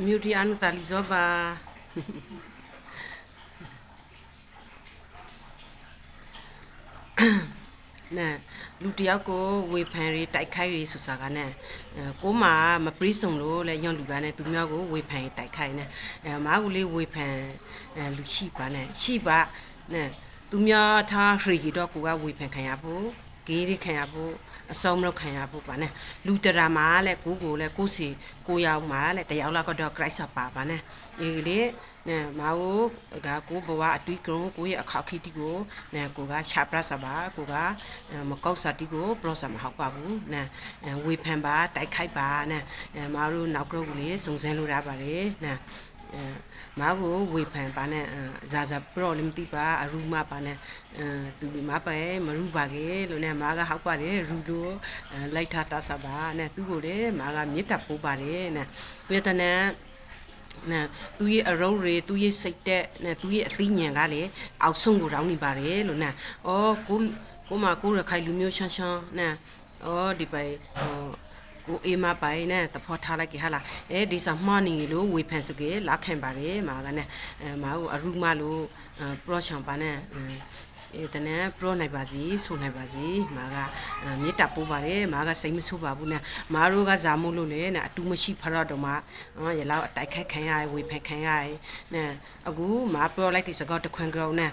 မြူတီအနုတာလီဇောပါနဲလူတယောက်ကိုဝေဖန်ရေးတိုက်ခိုက်ရေးဆိုစားကနဲ့အဲကိုမမပရိစုံလို့လဲညွန့်လူကနဲ့သူမျိုးကိုဝေဖန်ရေးတိုက်ခိုက်နေအဲမာကူလေးဝေဖန်အဲလူရှိပါနဲ့ရှိပါနဲ့သူများထားခရီတော့ကိုကဝေဖန်ခံရဖို့ဂေးရခံရဖို့ အစုံမလို့ခံရဖို့ပါနဲ့လူတရာမှာလဲကိုကိုလဲကိုစီကိုရောက်မှာလဲတယောက်လောက်ကတော့ Christ ပါပါနဲ့ဒီကလေးနဲမာကိုကကိုဘဝအတွေ့ကရုံကိုရဲ့အခါခိတိကိုနဲကိုကရှာပရစပါကိုကမကောက်စာတိကိုပလော့ဆာမဟုတ်ပါဘူးနဲဝေဖန်ပါတိုက်ခိုက်ပါနဲမာတို့နောက်ကရုပ်ကလေးစုံစမ်းလို့ရပါတယ်နဲအဲ မာကိုဝေဖန်ပါနဲ့ဇာဇာပရောလည်းမသိပါအရူမပါနဲ့အဲသူမပဲမရူပါကေလို့နဲ့မာကဟောက်ပါတယ်ရူလို့လိုက်ထားတတ်စပါနဲ့သူ့ကိုလေမာကမြစ်တာပိုးပါတယ်နဲ့ဝေဒနာနဲ့သူရဲ့အရုံးတွေသူရဲ့စိတ်တက်နဲ့သူရဲ့အသိဉာဏ်ကလေအောက်ဆုံးကိုတောင်းနေပါတယ်လို့နဲ့ဩကိုကိုမကိုရခိုင်လူမျိုးရှန်းရှန်းနဲ့ဩဒီပိုင်ဟော ကိုအေးမပိုင်နဲ့သဖောထားလိုက်ကြဟာလားအဲဒီစာမှနေလို့ဝေဖန်စုကေလာခံပါတယ်မာကနဲ့အဲမာကိုအရူမလို့ပရောချန်ပါနဲ့အဲတနန်ပရောနိုင်ပါစီဆိုနိုင်ပါစီမာကမေတ္တာပို့ပါတယ်မာကစိတ်မဆိုးပါဘူးနဲ့မာတို့ကဇာမို့လို့လေနဲ့အတူမရှိဖရတော့မှရလောက်အတိုက်ခိုက်ခံရဝေဖန်ခံရနဲ့အခုမာပရောလိုက်တဲ့စကောက်တခွန်ကြောင်းနဲ့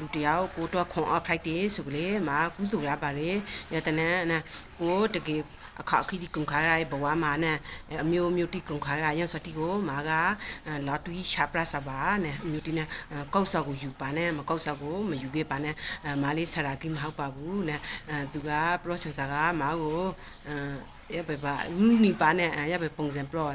လူတယောက်ကိုတော့ခွန်အော့ဖိုက်တယ်ဆိုကလေးမာကူးဆိုရပါတယ်ရတနန်နဲ့ ကိုတကယ်အခါခိဒီကုံခါရဘဝမှာနဲ့အမျိုးမျိုးတိကုံခါရရစတိကိုမာကလာတူရှာပရစပါနဲ့အမျိုးတိနဲ့ကောက်ဆောက်ကိုယူပါနဲ့မကောက်ဆောက်ကိုမယူခဲ့ပါနဲ့မာလေးဆရာကိမဟုတ်ပါဘူးနဲ့သူကပရောဆန်ဆာကမာကို ရပဲပါလူနီပါနဲ့ရပဲပုံစံပရော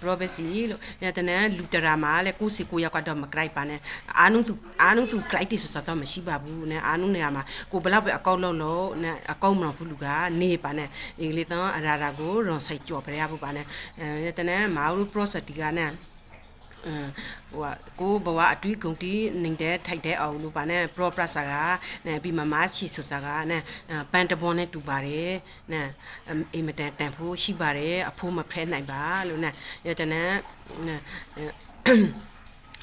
ပရောဘစီလို့ရတဲ့နဲ့လူတရာမှာလေကိုစီကိုရောက်တော့မကြိုက်ပါနဲ့အာနုသူအာနုသူကြိုက်တယ်ဆိုတော့မရှိပါဘူးနဲ့အာနုနေရာမှာကိုဘလောက်ပဲအကောက်လုံးလို့နဲ့အကောက်မလို့ဘူးလူကနေပါနဲ့ဒီလေတော့အရာရာကိုရွန်ဆိုင်ကြော်ပြရဖို့ပါနဲ့အဲရတဲ့နဲ့မာဦး process ဒီကနဲ့အ ဟိုကိုဘဝအတွေ့အကြုံတီနေတဲ့ထိုက်တဲ့အောင်လို့ပါနဲ့ pro plus ကနဲ့ပြီးမမရှိဆိုစားကနဲ့ပန်တပွန်နဲ့တူပါတယ်နဲ့အိမ်မတန်တန်ဖို့ရှိပါတယ်အဖိုးမဖဲနိုင်ပါလို့နဲ့ရတဲ့နဲ့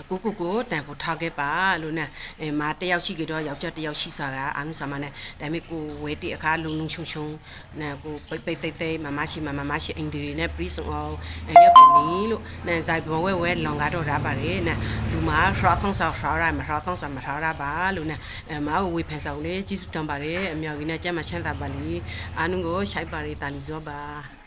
ကိုကိုကိုတန်ဖို့ထားခဲ့ပါလို့နဲ့အဲမာတယောက်ရှိကြတော့ယောက်ျားတယောက်ရှိစားတာအာနုဆာမနဲ့ဒါပေမဲ့ကိုဝဲတိအခါလုံလုံချုံချုံနဲ့ကိုပိတ်ပိတ်သိသိမမရှိမမမရှိအင်ဒီနဲ့ပရီဆုံအောင်ရပ်ပနီလို့နဲ့ဇိုင်ဘဝဲဝဲလောင်ကားတော့ရပါတယ်နဲ့လူမာရှော့ထုံးဆောက်ရှော့ရမရှော့ထုံးဆောက်မထားရပါလို့နဲ့အဲမာကိုဝေဖန်ဆောင်လေကြီးစုတံပါတယ်အမြောက်ကြီးနဲ့ကြက်မချမ်းသာပါလိအာနုကိုရှိုက်ပါရီတာလီဇောပါ